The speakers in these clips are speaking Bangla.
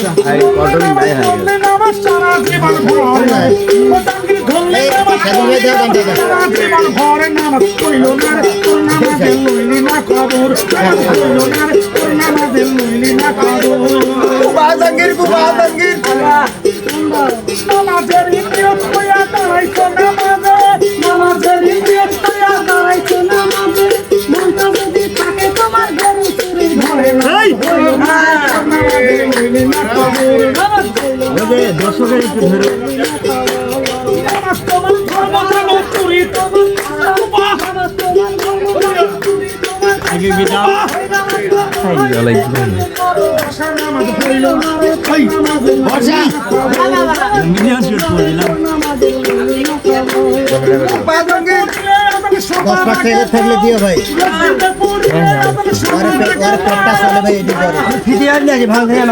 শিখি যায় শুনি যায় পাইলে আছে কালে কুমা ওই জঙ্গির তালে কুরবা তালে কুরবা এই কুবা জঙ্গির কুবা জঙ্গির এই দর্শকের একটু ধরে মিলিয়ন শুট করে দিলাম দশ লাখ টাকা থাকলে দিও ভাই। ওর পে- ওর পেটটা চলে ভাই এদিকে ফিরে আর না যে ভাঙ হয়ে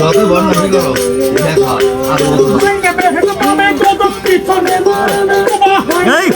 যত বর্ণনা করো দেখা আর এই।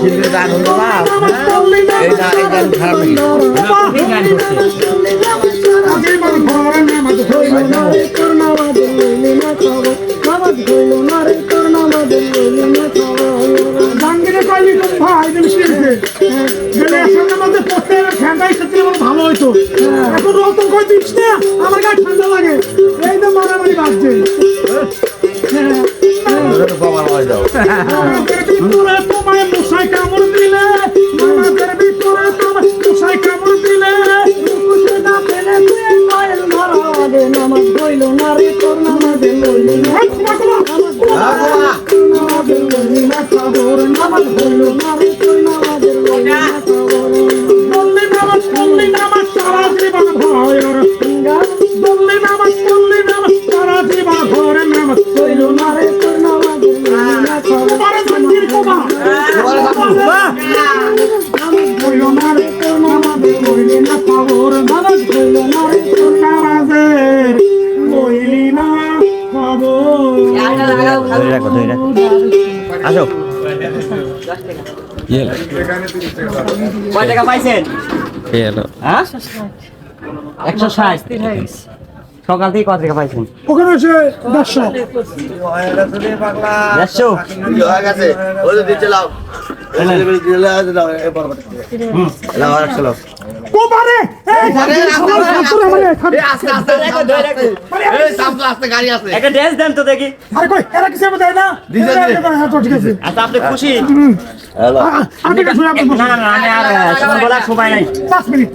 শিল্পের গান হলো না গান এই গান খারাপ ভালো হইতো। এখন রতন কই দিস না? আমার গায়ে ঠান্ডা লাগে। কমার হয়ে যাও ভিতরে আসো কয় টাকা পাইছেন হ্যাঁ একশো ষাট সকাল থেকে কত টাকা পাইছেন ওখানে হচ্ছে দেড়শো দেড়শো হয়ে মানে আছে একটা ড্রেস দেন তো দেখি। আরে কই এরা কিছু দেয়। না ঠিক আছে। আচ্ছা আপনি খুশি? হ্যালো। আ- না না না আমি আর সময় সময় নাই। পাঁচ মিনিট।